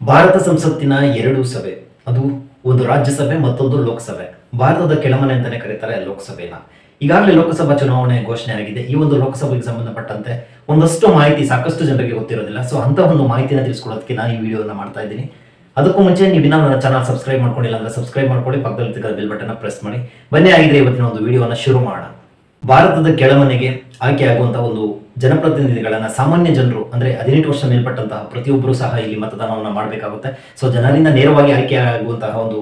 ಭಾರತ ಸಂಸತ್ತಿನ ಎರಡು ಸಭೆ. ಅದು ಒಂದು ರಾಜ್ಯಸಭೆ, ಮತ್ತೊಂದು ಲೋಕಸಭೆ. ಭಾರತದ ಕೆಳಮನೆ ಅಂತಾನೆ ಕರೀತಾರೆ ಲೋಕಸಭೆನ. ಈಗಾಗಲೇ ಲೋಕಸಭಾ ಚುನಾವಣೆ ಘೋಷಣೆ ಆಗಿದೆ. ಈ ಒಂದು ಲೋಕಸಭೆಗೆ ಸಂಬಂಧಪಟ್ಟಂತೆ ಒಂದಷ್ಟು ಮಾಹಿತಿ ಸಾಕಷ್ಟು ಜನರಿಗೆ ಗೊತ್ತಿರೋದಿಲ್ಲ. ಸೊ ಅಂತ ಒಂದು ಮಾಹಿತಿನ ತಿಳಿಸ್ಕೊಡೋದಕ್ಕೆ ನಾನು ಈ ವಿಡಿಯೋನ ಮಾಡ್ತಾ ಇದ್ದೀನಿ. ಅದಕ್ಕೂ ಮುಂಚೆ ನೀವು ನನ್ನ ಚಾನಲ್ ಸಬ್ಸ್ಕ್ರೈಬ್ ಮಾಡ್ಕೊಂಡಿಲ್ಲ ಅಂದ್ರೆ ಸಬ್ಸ್ಕ್ರೈಬ್ ಮಾಡ್ಕೊಳ್ಳಿ. ಪಕ್ಕದಲ್ಲಿ ಬೆಲ್ ಬಟನ್ ಪ್ರೆಸ್ ಮಾಡಿ. ಬನ್ನಿ ಆಗಿದ್ರೆ ಇವತ್ತಿನ ಒಂದು ವಿಡಿಯೋನ ಶುರು ಮಾಡೋಣ. ಭಾರತದ ಕೆಳಮನೆಗೆ ಆಯ್ಕೆ ಆಗುವಂತಹ ಒಂದು ಜನಪ್ರತಿನಿಧಿಗಳನ್ನ ಸಾಮಾನ್ಯ ಜನರು, ಅಂದ್ರೆ ಹದಿನೆಂಟು ವರ್ಷ ಮೇಲ್ಪಟ್ಟಂತಹ ಪ್ರತಿಯೊಬ್ಬರು ಸಹ ಇಲ್ಲಿ ಮತದಾನವನ್ನ ಮಾಡಬೇಕಾಗುತ್ತೆ. ಸೊ ಜನರಿಂದ ನೇರವಾಗಿ ಆಯ್ಕೆ ಆಗುವಂತಹ ಒಂದು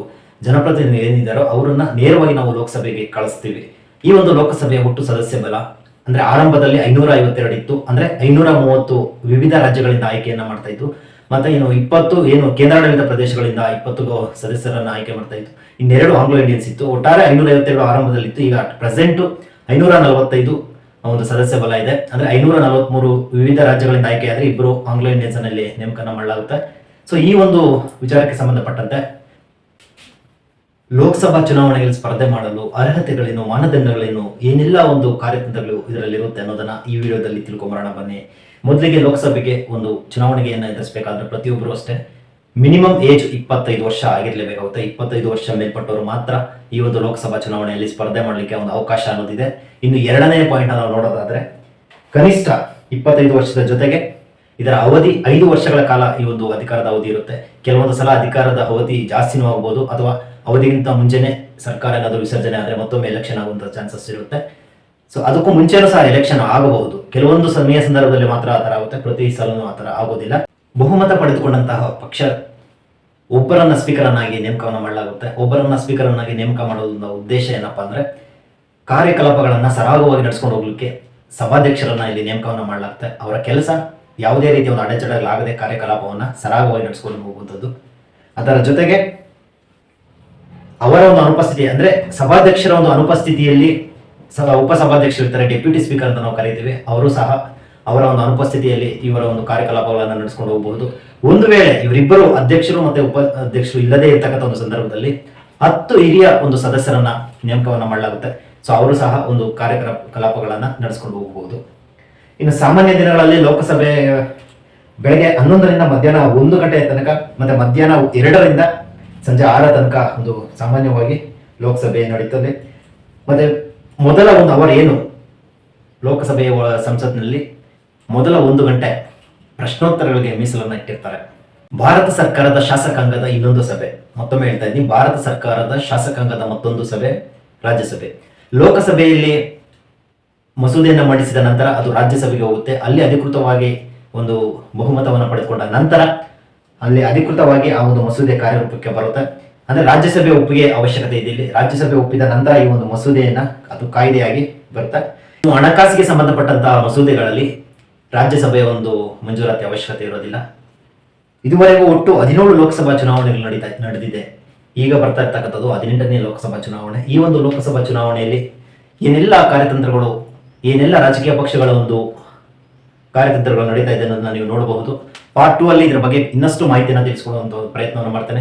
ಜನಪ್ರತಿನಿಧಿ ಏನಿದ್ದಾರೋ ಅವರನ್ನ ನೇರವಾಗಿ ನಾವು ಲೋಕಸಭೆಗೆ ಕಳಿಸ್ತೀವಿ. ಈ ಒಂದು ಲೋಕಸಭೆಯ ಒಟ್ಟು ಸದಸ್ಯ ಬಲ, ಅಂದ್ರೆ ಆರಂಭದಲ್ಲಿ ಐನೂರ ಐವತ್ತೆರಡು ಇತ್ತು ಅಂದ್ರೆ ಐನೂರ ಮೂವತ್ತು ವಿವಿಧ ರಾಜ್ಯಗಳಿಂದ ಆಯ್ಕೆಯನ್ನ ಮಾಡ್ತಾ ಇತ್ತು ಮತ್ತೆ ಏನು ಇಪ್ಪತ್ತು, ಏನು ಕೇಂದ್ರಾಡಳಿತ ಪ್ರದೇಶಗಳಿಂದ ಇಪ್ಪತ್ತು ಸದಸ್ಯರನ್ನ ಆಯ್ಕೆ ಮಾಡ್ತಾ ಇತ್ತು ಇನ್ನೆರಡು ಆಂಗ್ಲೋ ಇಂಡಿಯನ್ಸ್ ಇತ್ತು, ಒಟ್ಟಾರೆ ಐನೂರ ಐವತ್ತೆರಡು ಆರಂಭದಲ್ಲಿತ್ತು. ಈಗ ಪ್ರೆಸೆಂಟ್ ಐನೂರ ನಲವತ್ತೈದು ಒಂದು ಸದಸ್ಯ ಬಲ ಇದೆ. ಅಂದ್ರೆ ಐನೂರ ನಲವತ್ಮೂರು ವಿವಿಧ ರಾಜ್ಯಗಳಿಂದ ಆಯ್ಕೆ ಆದ್ರೆ ಇಬ್ಬರು ಆಂಗ್ಲೋ ಇಂಡಿಯನ್ಸ್ನಲ್ಲಿ ನೇಮಕನ ಮಾಡಲಾಗುತ್ತೆ. ಸೊ ಈ ಒಂದು ವಿಚಾರಕ್ಕೆ ಸಂಬಂಧಪಟ್ಟಂತೆ ಲೋಕಸಭಾ ಚುನಾವಣೆಯಲ್ಲಿ ಸ್ಪರ್ಧೆ ಮಾಡಲು ಅರ್ಹತೆಗಳೇನು, ಮಾನದಂಡಗಳೇನು, ಏನೆಲ್ಲ ಒಂದು ಕಾರ್ಯತಂತ್ರಗಳು ಇದರಲ್ಲಿರುತ್ತೆ ಅನ್ನೋದನ್ನ ಈ ವಿಡಿಯೋದಲ್ಲಿ ತಿಳ್ಕೊಂಬರೋಣ ಬನ್ನಿ. ಮೊದಲಿಗೆ ಲೋಕಸಭೆಗೆ ಒಂದು ಚುನಾವಣೆಯನ್ನು ಎದುರಿಸಬೇಕಾದ್ರೆ ಪ್ರತಿಯೊಬ್ಬರು ಅಷ್ಟೇ. ಮಿನಿಮಮ್ ಏಜ್ ಇಪ್ಪತ್ತೈದು ವರ್ಷ ಆಗಿರ್ಲೇಬೇಕಾಗುತ್ತೆ ಇಪ್ಪತ್ತೈದು ವರ್ಷ ಮೇಲ್ಪಟ್ಟವರು ಮಾತ್ರ ಈ ಒಂದು ಲೋಕಸಭಾ ಚುನಾವಣೆಯಲ್ಲಿ ಸ್ಪರ್ಧೆ ಮಾಡಲಿಕ್ಕೆ ಒಂದು ಅವಕಾಶ ಅನ್ನೋದಿದೆ. ಇನ್ನು ಎರಡನೇ ಪಾಯಿಂಟ್ ನಾವು ನೋಡೋದಾದ್ರೆ, ಕನಿಷ್ಠ ಇಪ್ಪತ್ತೈದು ವರ್ಷದ ಜೊತೆಗೆ ಇದರ ಅವಧಿ ಐದು ವರ್ಷಗಳ ಕಾಲ ಈ ಒಂದು ಅಧಿಕಾರದ ಅವಧಿ ಇರುತ್ತೆ. ಕೆಲವೊಂದು ಸಲ ಅಧಿಕಾರದ ಅವಧಿ ಜಾಸ್ತಿನೂ ಆಗ್ಬೋದು, ಅಥವಾ ಅವಧಿಗಿಂತ ಮುಂಚೆನೆ ಸರ್ಕಾರ ಏನಾದರೂ ವಿಸರ್ಜನೆ ಆದರೆ ಮತ್ತೊಮ್ಮೆ ಎಲೆಕ್ಷನ್ ಆಗುವಂತಹ ಚಾನ್ಸಸ್ ಇರುತ್ತೆ. ಸೊ ಅದಕ್ಕೂ ಮುಂಚೆನೂ ಸಹ ಎಲೆಕ್ಷನ್ ಆಗಬಹುದು. ಕೆಲವೊಂದು ಸಮಯ ಸಂದರ್ಭದಲ್ಲಿ ಮಾತ್ರ ಆ ಥರ ಆಗುತ್ತೆ. ಪ್ರತಿ ಸಲನೂ ಆ ಆಗೋದಿಲ್ಲ. ಬಹುಮತ ಪಡೆದುಕೊಂಡಂತಹ ಪಕ್ಷ ಒಬ್ಬರನ್ನ ಸ್ಪೀಕರನ್ನಾಗಿ ನೇಮಕವನ್ನು ಮಾಡಲಾಗುತ್ತೆ. ಒಬ್ಬರನ್ನ ಸ್ಪೀಕರನ್ನಾಗಿ ನೇಮಕ ಮಾಡೋದ್ರ ಉದ್ದೇಶ ಏನಪ್ಪಾ ಅಂದ್ರೆ ಕಾರ್ಯಕಲಾಪಗಳನ್ನ ಸರಾಗವಾಗಿ ನಡೆಸ್ಕೊಂಡು ಹೋಗ್ಲಿಕ್ಕೆ ಸಭಾಧ್ಯಕ್ಷರನ್ನ ಇಲ್ಲಿ ನೇಮಕವನ್ನ ಮಾಡಲಾಗುತ್ತೆ. ಅವರ ಕೆಲಸ ಯಾವುದೇ ರೀತಿಯ ಒಂದು ಅಡೆತಡೆಗಳಾಗದೆ ಕಾರ್ಯಕಲಾಪವನ್ನ ಸರಾಗವಾಗಿ ನಡೆಸ್ಕೊಂಡು ಹೋಗುವಂಥದ್ದು. ಅದರ ಜೊತೆಗೆ ಅವರ ಒಂದು ಅನುಪಸ್ಥಿತಿ ಅಂದ್ರೆ ಸಭಾಧ್ಯಕ್ಷರ ಒಂದು ಅನುಪಸ್ಥಿತಿಯಲ್ಲಿ ಉಪಸಭಾಧ್ಯಕ್ಷರು ಇರ್ತಾರೆ ಡೆಪ್ಯೂಟಿ ಸ್ಪೀಕರ್ ಅಂತ ನಾವು ಕರಿತೀವಿ, ಅವರು ಸಹ ಅವರ ಒಂದು ಅನುಪಸ್ಥಿತಿಯಲ್ಲಿ ಇವರ ಒಂದು ಕಾರ್ಯಕಲಾಪಗಳನ್ನು ನಡೆಸಿಕೊಂಡು ಹೋಗಬಹುದು. ಒಂದು ವೇಳೆ ಇವರಿಬ್ಬರು ಅಧ್ಯಕ್ಷರು ಮತ್ತೆ ಉಪ ಅಧ್ಯಕ್ಷರು ಇಲ್ಲದೇ ಇರತಕ್ಕಂಥ ಒಂದು ಸಂದರ್ಭದಲ್ಲಿ ಹತ್ತು ಹಿರಿಯ ಒಂದು ಸದಸ್ಯರನ್ನ ನೇಮಕವನ್ನ ಮಾಡಲಾಗುತ್ತೆ. ಸೊ ಅವರು ಸಹ ಒಂದು ಕಾರ್ಯಕ್ರಮ ಕಲಾಪಗಳನ್ನ ನಡೆಸಿಕೊಂಡು ಹೋಗಬಹುದು. ಇನ್ನು ಸಾಮಾನ್ಯ ದಿನಗಳಲ್ಲಿ ಲೋಕಸಭೆ, ಬೆಳಗ್ಗೆ ಹನ್ನೊಂದರಿಂದ ಮಧ್ಯಾಹ್ನ ಒಂದು ಗಂಟೆಯ ತನಕ ಮತ್ತೆ ಮಧ್ಯಾಹ್ನ ಎರಡರಿಂದ ಸಂಜೆ ಆರ ತನಕ ಒಂದು ಸಾಮಾನ್ಯವಾಗಿ ಲೋಕಸಭೆ ನಡೀತದೆ. ಮತ್ತೆ ಮೊದಲ ಒಂದು ಅವರ್ ಏನು ಲೋಕಸಭೆಯ ಸಂಸತ್ನಲ್ಲಿ? ಮೊದಲ ಒಂದು ಗಂಟೆ ಪ್ರಶ್ನೋತ್ತರಗಳಿಗೆ ಮೀಸಲನ್ನ ಇಟ್ಟಿರ್ತಾರೆ. ಭಾರತ ಸರ್ಕಾರದ ಶಾಸಕಾಂಗದ ಇನ್ನೊಂದು ಸಭೆ. ಮತ್ತೊಮ್ಮೆ ಹೇಳ್ತಾ ಇದ್ದೀನಿ, ಭಾರತ ಸರ್ಕಾರದ ಶಾಸಕಾಂಗದ ಮತ್ತೊಂದು ಸಭೆ, ರಾಜ್ಯಸಭೆ. ಲೋಕಸಭೆಯಲ್ಲಿ ಮಸೂದೆಯನ್ನು ಮಂಡಿಸಿದ ನಂತರ ಅದು ರಾಜ್ಯಸಭೆಗೆ ಹೋಗುತ್ತೆ. ಅಲ್ಲಿ ಅಧಿಕೃತವಾಗಿ ಒಂದು ಬಹುಮತವನ್ನು ಪಡೆದುಕೊಂಡ ನಂತರ ಅಲ್ಲಿ ಅಧಿಕೃತವಾಗಿ ಆ ಒಂದು ಮಸೂದೆ ಕಾರ್ಯರೂಪಕ್ಕೆ ಬರುತ್ತೆ. ಅಂದ್ರೆ ರಾಜ್ಯಸಭೆ ಒಪ್ಪಿಗೆ ಅವಶ್ಯಕತೆ ಇದೆ ಇಲ್ಲಿ. ರಾಜ್ಯಸಭೆ ಒಪ್ಪಿದ ನಂತರ ಈ ಒಂದು ಮಸೂದೆಯನ್ನ ಅದು ಕಾಯ್ದೆಯಾಗಿ ಬರುತ್ತೆ. ಹಣಕಾಸಿಗೆ ಸಂಬಂಧಪಟ್ಟಂತಹ ಮಸೂದೆಗಳಲ್ಲಿ ರಾಜ್ಯಸಭೆಯ ಒಂದು ಮಂಜೂರಾತಿ ಅವಶ್ಯಕತೆ ಇರೋದಿಲ್ಲ. ಇದುವರೆಗೂ ಒಟ್ಟು ಹದಿನೇಳು ಲೋಕಸಭಾ ಚುನಾವಣೆಗಳು ನಡೀತಾ, ನಡೆದಿದೆ. ಈಗ ಬರ್ತಾ ಇರ್ತಕ್ಕಂಥದ್ದು ಹದಿನೆಂಟನೇ ಲೋಕಸಭಾ ಚುನಾವಣೆ. ಈ ಒಂದು ಲೋಕಸಭಾ ಚುನಾವಣೆಯಲ್ಲಿ ಏನೆಲ್ಲ ಕಾರ್ಯತಂತ್ರಗಳು, ಏನೆಲ್ಲ ರಾಜಕೀಯ ಪಕ್ಷಗಳ ಒಂದು ಕಾರ್ಯತಂತ್ರಗಳು ನಡೀತಾ ಇದೆ ಅನ್ನೋದನ್ನ ನೀವು ನೋಡಬಹುದು. ಪಾರ್ಟ್ ಟೂ ಅಲ್ಲಿ ಇದ್ರ ಬಗ್ಗೆ ಇನ್ನಷ್ಟು ಮಾಹಿತಿಯನ್ನು ತಿಳಿಸ್ಕೊಳ್ಳುವಂಥ ಪ್ರಯತ್ನವನ್ನು ಮಾಡ್ತೇನೆ.